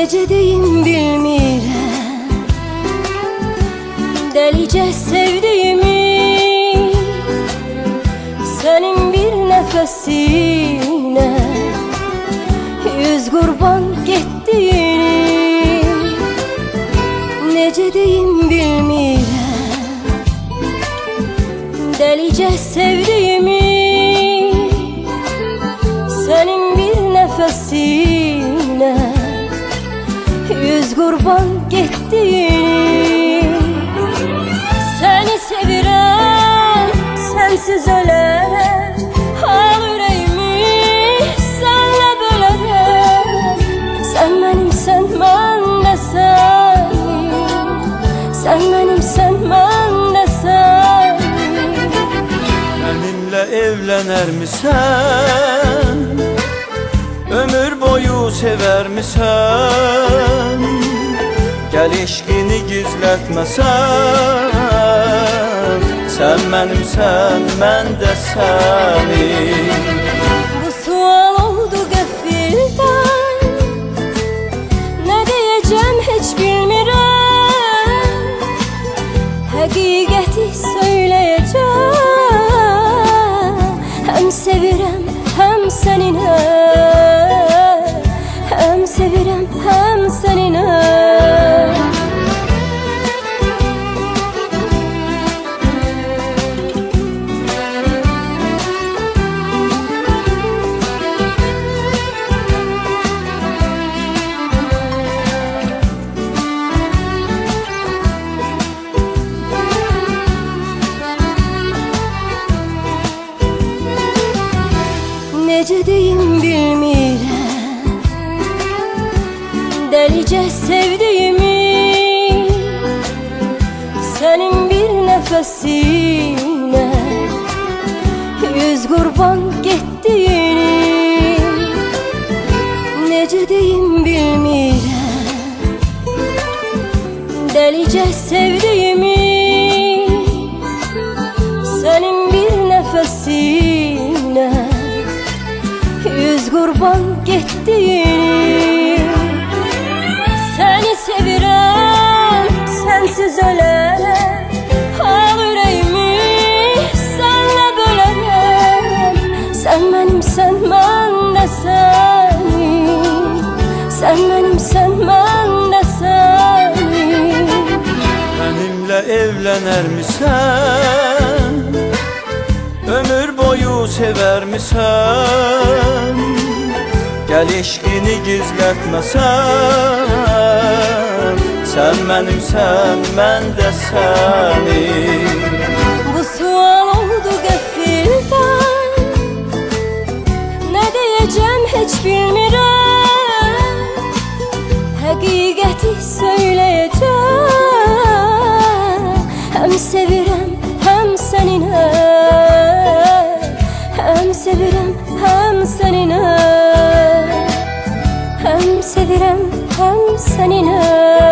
necedeyim bilmirəm Dəlicə sevdiyimi Sənin bir nəfəsinə Yüz qurban getdiyini Necədeyim bilmirəm Dəlicə sevdiyimi Sənin bir nəfəsinə kurban gittiğini Seni sevirəm Sensiz ölərəm Al ürəyimi Sənlə bölərəm Sən mənimsən, mən də sənim Sən mənimsən, mən də sənim Benimle evlener misin? Ömür boyu sever misin? Gel eşkini gizletmesen Sen benimsen, ben de senin. Bu sual oldu qəfildən Nə deyəcəm heç bilmirəm Həqiqəti söyləyəcəm Həm sevirəm, həm səninə Necə deyim bilmirəm Dəlicə sevdiyimi Sənin bir nəfəsinə Yüz qurban getdiyini Necə deyim bilmirəm Dəlicə sevdiyimi kurban gittiğini Seni sevirəm, sensiz ölərəm Al ürəyimi, sənlə bölərəm Sən mənimsən, mən də sənin Sən mənimsən, mən də sənin Benimle evlener misin? Ömür boyu sever misin? Gel eşkini gizletmesen Sen benimsen, ben de senin. Bu sual oldu qəfildən Nə deyəcəm heç bilmirəm. Həqiqəti söyləyəcəm. Həm sevirəm, həm səninə. Həm sevirəm, həm səninə həm